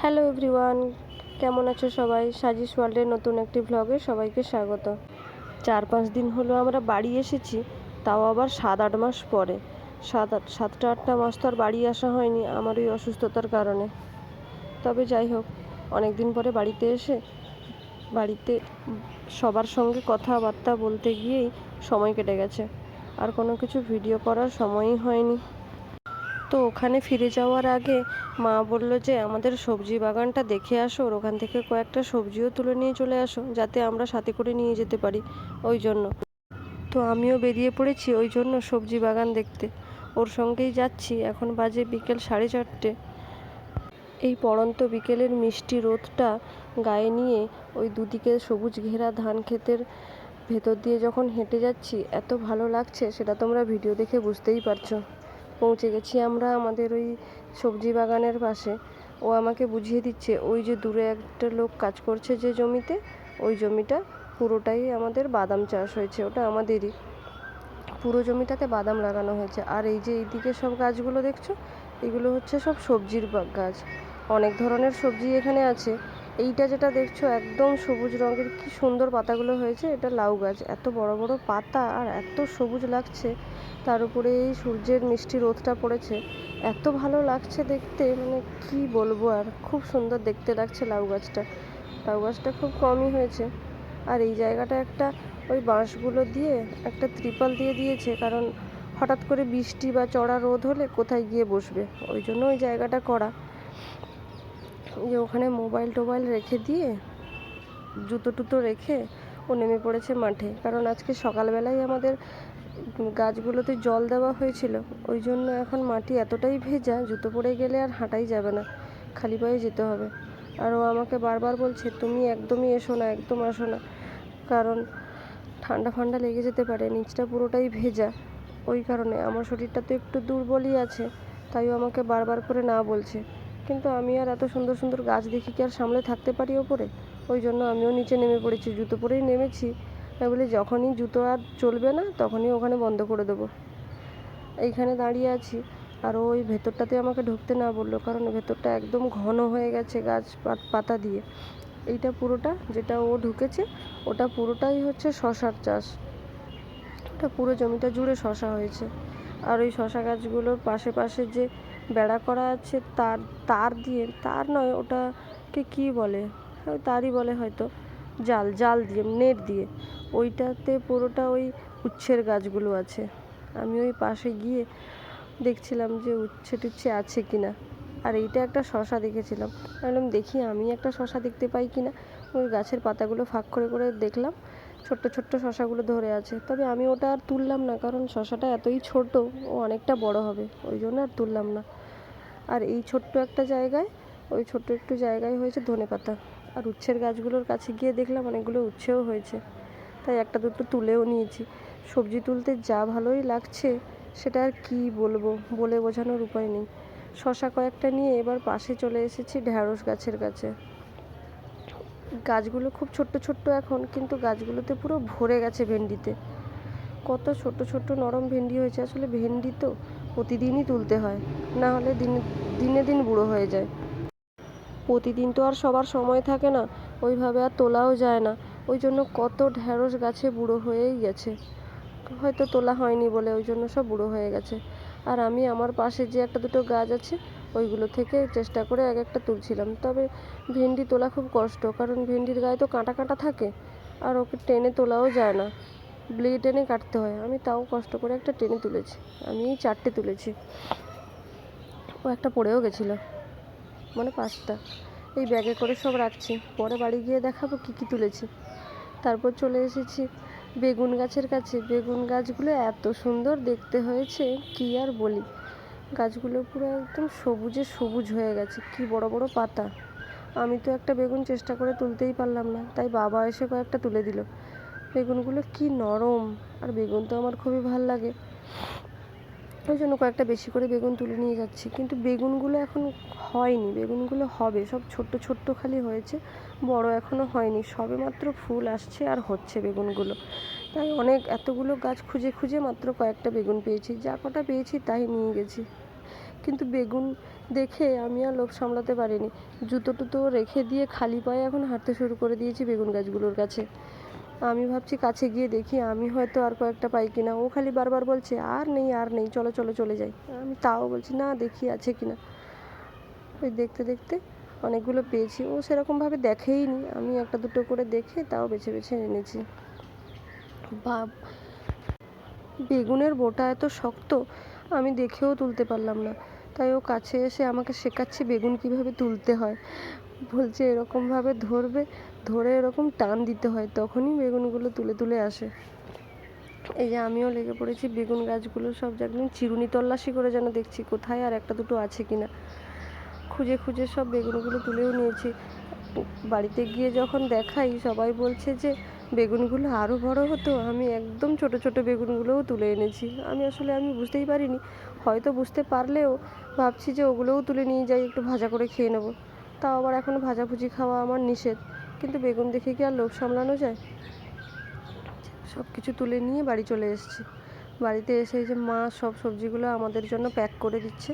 Hello everyone, কেমন আছো সবাই? সাজিস ওয়ার্ল্ডের নতুন একটি ভ্লগে সবাইকে স্বাগত। চার পাঁচ দিন হলো আমরা বাড়ি এসেছি, তাও আবার সাত আট মাস পরে। সাত আট, সাতটা আটটা মাস তো আর বাড়ি আসা হয়নি আমার ওই অসুস্থতার কারণে। তবে যাই হোক অনেক দিন পরে বাড়িতে এসে, বাড়িতে সবার সঙ্গে কথাবার্তা বলতে গিয়েই সময় কেটে গেছে। আর কোনো কিছু ভিডিও করার সময়ই হয়নি। তো ওখানে ফিরে যাওয়ার আগে মা বলল যে, আমাদের সবজি বাগানটা দেখে আসো, আর ওখান থেকে কয়েকটা সবজিও তুলে নিয়ে চলে আসো, যাতে আমরা সাথে করে নিয়ে যেতে পারি। ওই জন্য। তো আমিও বেরিয়ে পড়েছি ওই জন্য সবজি বাগান দেখতে। ওর সঙ্গেই যাচ্ছি, এখন বাজে বিকেল সাড়ে চারটে। এই পড়ন্ত বিকেলের মিষ্টি রোদটা গায়ে নিয়ে ওই দুদিকে সবুজ ঘেরা ধান ক্ষেতের ভেতর দিয়ে যখন হেঁটে যাচ্ছি, এত ভালো লাগছে, সেটা তোমরা ভিডিও দেখে বুঝতেই পারছ। পৌঁছে গেছি আমরা আমাদের ওই সবজি বাগানের পাশে। ও আমাকে বুঝিয়ে দিচ্ছে, ওই যে দূরে একটা লোক কাজ করছে যে জমিতে, ওই জমিটা পুরোটাই আমাদের বাদাম চাষ হয়েছে, ওটা আমাদেরই। পুরো জমিটাতে বাদাম লাগানো হয়েছে। আর এই যে এইদিকে সব গাছগুলো দেখছ, এগুলো হচ্ছে সব সবজির গাছ। অনেক ধরনের সবজি এখানে আছে। এইটা যেটা দেখছ একদম সবুজ রঙের, কি সুন্দর পাতাগুলো হয়েছে। এটা লাউ গাছ, এত বড় বড় পাতা আর এত সবুজ লাগছে। তার উপরে এই সূর্যের মিষ্টি রোদটা পড়েছে। এত ভালো লাগছে দেখতে মানে কি বলব আর, খুব সুন্দর দেখতে লাগছে লাউ গাছটা। লাউ গাছটা খুব কমই হয়েছে। আর এই জায়গাটা একটা ওই বাঁশগুলো দিয়ে একটা ত্রিপাল দিয়ে দিয়েছে, কারণ হঠাৎ করে বৃষ্টি বা চড়া রোদ হলে কোথায় গিয়ে বসবে? ওই জন্য ওই জায়গাটা করা। যে ওখানে মোবাইল টোবাইল রেখে দিয়ে, জুতো টুতো রেখে ও নেমে পড়েছে মাঠে। কারণ আজকে সকালবেলায় আমাদের গাছগুলোতে জল দেওয়া হয়েছিল। ওই জন্য এখন মাটি এতটাই ভেজা, জুতো পরে গেলে আর হাঁটাই যাবে না। খালি পায়ে যেতে হবে। আর ও আমাকে বারবার বলছে, তুমি একদমই এসো না, একদম আসো না। কারণ ঠান্ডা ফান্ডা লেগে যেতে পারে, নিচটা পুরোটাই ভেজা। ওই কারণে আমার শরীরটা তো একটু দুর্বলই আছে, তাই ও আমাকে বারবার করে না বলছে। কিন্তু আমি আর এত সুন্দর সুন্দর গাছ দেখি কি আর সামলে থাকতে পারি ওপরে? ওই জন্য আমিও নিচে নেমে পড়েছি, জুতো পরেই নেমেছি। তাই বলে, যখনই জুতো আর চলবে না, তখনই ওখানে বন্ধ করে দেবো। এইখানে দাঁড়িয়ে আছি। আর ওই ভেতরটাতে আমাকে ঢুকতে না বলল, কারণ ভেতরটা একদম ঘন হয়ে গেছে গাছ পাত- দিয়ে। এইটা পুরোটা যেটা ও ঢুকেছে, ওটা পুরোটাই হচ্ছে শশার চাষ। ওটা পুরো জমিটা জুড়ে শশা হয়েছে। আর ওই শশা গাছগুলোর পাশে পাশে যে বেড়া করা আছে, তার তার দিয়ে, তার নয়, ওটাকে কী বলে? ওই তারই বলে হয়তো। জাল জাল দিয়ে, নেট দিয়ে। ওইটাতে পুরোটা ওই উচ্ছের গাছগুলো আছে। আমি ওই পাশে গিয়ে দেখছিলাম যে উচ্ছে টুচ্ছে আছে কি না। আর এইটা একটা শশা দেখেছিলাম। ভাবলাম দেখি, আমি একটা শশা দেখতে পাই কি না? ওই গাছের পাতাগুলো ফাঁক করে করে দেখলাম। ছোট্ট ছোট্ট শশাগুলো ধরে আছে। তবে আমি ওটা আর তুললাম না, কারণ শশাটা এতই ছোট, ও অনেকটা বড় হবে। ওই জন্য আর তুললাম না। আর এই ছোট্ট একটা জায়গায়, ওই ছোট্ট একটু জায়গায় হয়েছে ধনে পাতা। আর উচ্ছের গাছগুলোর কাছে গিয়ে দেখলাম অনেকগুলো উচ্ছেও হয়েছে। তাই একটা দুটো তুলেও নিয়েছি। সবজি তুলতে যা ভালোই লাগছে, সেটা আর কী বলব? বলে বোঝানোর উপায় নেই। শশা কয়েকটা নিয়ে এবার পাশে চলে এসেছি ঢ্যাঁড়স গাছের কাছে। গাছগুলো খুব ছোট্ট ছোট্ট এখন, কিন্তু গাছগুলোতে পুরো ভরে গেছে ভেন্ডিতে। কত ছোট ছোট নরম ভেন্ডি হয়েছে। আসলে ভেন্ডি তো প্রতিদিনই তুলতে হয়, না হলে দিনে দিনে দিন বুড়ো হয়ে যায়। প্রতিদিন তো আর সবার সময় থাকে না, ওইভাবে আর তোলাও যায় না, ওই জন্য কত ঢ্যাঁড়স গাছে বুড়ো হয়েই গেছে। হয়তো তোলা হয়নি বলে ওই জন্য সব বুড়ো হয়ে গেছে। আর আমি আমার পাশে যে একটা দুটো গাছ আছে, ওইগুলো থেকে চেষ্টা করে এক একটা তুলছিলাম। তবে ভেন্ডি তোলা খুব কষ্ট, কারণ ভেন্ডির গায়ে তো কাঁটা কাঁটা থাকে, আর ওকে টেনে তোলাও যায় না। ব্লেড টেনে কাটতে হয়। আমি তাও কষ্ট করে একটা টেনে তুলেছি। আমি চারটে তুলেছি। ও একটা পড়েও গেছিল। মানে পাঁচটা। এই ব্যাগে করে সব রাখছি। পরে বাড়ি গিয়ে দেখাবো কী কী তুলেছি। তারপর চলে এসেছি বেগুন গাছের কাছে। বেগুন গাছগুলো এত সুন্দর দেখতে হয়েছে, কী আর বলি? গাছগুলো পুরো একদম সবুজে সবুজ হয়ে গেছে। কি বড় বড় পাতা। আমি তো একটা বেগুন চেষ্টা করে তুলতেই পারলাম না। তাই বাবা এসে কয়েকটা তুলে দিল। বেগুনগুলো কি নরম। আর বেগুন তো আমার খুবই ভালো লাগে। ওই জন্য কয়েকটা বেশি করে বেগুন তুলে নিয়ে যাচ্ছি। কিন্তু বেগুনগুলো এখন হয়নি। বেগুনগুলো হবে। সব ছোট্ট ছোট্ট খালি হয়েছে। বড় এখনও হয়নি। সবে মাত্র ফুল আসছে আর হচ্ছে বেগুনগুলো। তাই অনেক এতগুলো গাছ খুঁজে খুঁজে মাত্র কয়েকটা বেগুন পেয়েছি। যা কটা পেয়েছি তাই নিয়ে গেছি। কিন্তু বেগুন দেখে আমি আর লোভ সামলাতে পারিনি। জুতো টুতো রেখে দিয়ে খালি পায়ে এখন হাঁটতে শুরু করে দিয়েছি বেগুন গাছগুলোর কাছে। আমি ভাবছি কাছে গিয়ে দেখি, আমি হয়তো আর কয়েকটা পাই কিনা। ও খালি বারবার বলছে, আর নেই আর নেই, চলো চলো, চলে যাই। আমি তাও বলছি, না, দেখি আছে কিনা। ওই দেখতে দেখতে অনেকগুলো পেয়েছি। ও সেরকমভাবে দেখেই নি আমি একটা দুটো করে দেখে তাও বেছে বেছে এনেছি। বা বেগুনের বোটা এত শক্ত, আমি দেখেও তুলতে পারলাম না। তাই ও কাছে এসে আমাকে শেখাচ্ছে বেগুন কীভাবে তুলতে হয়। বলছে, এরকমভাবে ধরবে ধরে এরকম টান দিতে হয়, তখনই বেগুনগুলো তুলে তুলে আসে। এই যে আমিও লেগে পড়েছি, বেগুন গাছগুলো সব একদম চিরুনি তল্লাশি করে যেন দেখছি, কোথায় আর একটা দুটো আছে কিনা। খুঁজে খুঁজে সব বেগুনগুলো তুলেও নিয়েছি। বাড়িতে গিয়ে যখন দেখাই, সবাই বলছে যে, বেগুনগুলো আরও বড় হতো, আমি একদম ছোট ছোট বেগুনগুলোও তুলে এনেছি। আমি আসলে আমি বুঝতেই পারিনি। হয়তো বুঝতে পারলেও ভাবছি যে ওগুলোও তুলে নিয়ে যাই, একটু ভাজা করে খেয়ে নেব। তাও আবার এখন ভাজাভুজি খাওয়া আমার নিষেধ। কিন্তু বেগুন দেখে কি আর লোভ সামলানো যায়? সব কিছু তুলে নিয়ে বাড়ি চলে এসেছি। বাড়িতে এসে যে মা সব সবজিগুলো আমাদের জন্য প্যাক করে দিচ্ছে।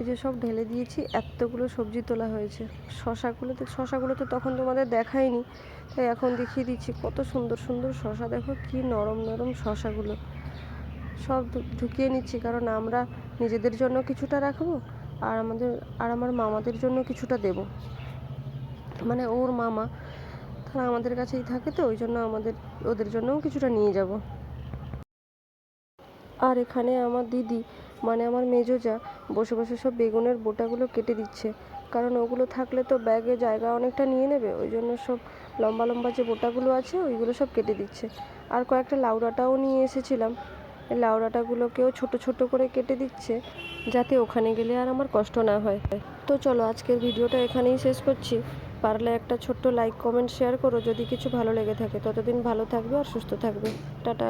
এই যে সব ঢেলে দিয়েছি, এতগুলো সবজি তোলা হয়েছে। শশাগুলো তো শশাগুলো তো তখন তোমাদের দেখাইনি তাই এখন দেখিয়ে দিচ্ছি, কত সুন্দর সুন্দর শশা। দেখো কি নরম নরম শশাগুলো। সব ঢুকিয়ে নিচ্ছি, কারণ আমরা নিজেদের জন্য কিছুটা রাখব আর আমাদের আর আমার মামাদের জন্য কিছুটা দেব। মানে ওর মামা। তারা আমাদের কাছেই থাকে তো ওই জন্য আমাদের, ওদের জন্যও কিছুটা নিয়ে যাব। আর এখানে আমার দিদি মানে আমার মেজো যা বসে বসে সব বেগুনের বোটাগুলো কেটে দিচ্ছে। কারণ ওগুলো থাকলে তো ব্যাগে জায়গা অনেকটা নিয়ে নেবে ওই জন্য সব লম্বা লম্বা যে বোটাগুলো আছে, ওইগুলো সব কেটে দিচ্ছে। আর কয়েকটা লাউডাটাও নিয়ে এসেছিলাম। লাউডাটাগুলোকেও ছোট ছোট করে কেটে দিচ্ছে, যাতে ওখানে গেলে আর আমার কষ্ট না হয়। তো চলো আজকের ভিডিওটা এখানেই শেষ করছি। পারলে একটা ছোট্ট লাইক কমেন্ট শেয়ার করো। যদি কিছু ভালো লেগে থাকে, ততদিন ভালো থাকবে আর সুস্থ থাকবে। টাটা।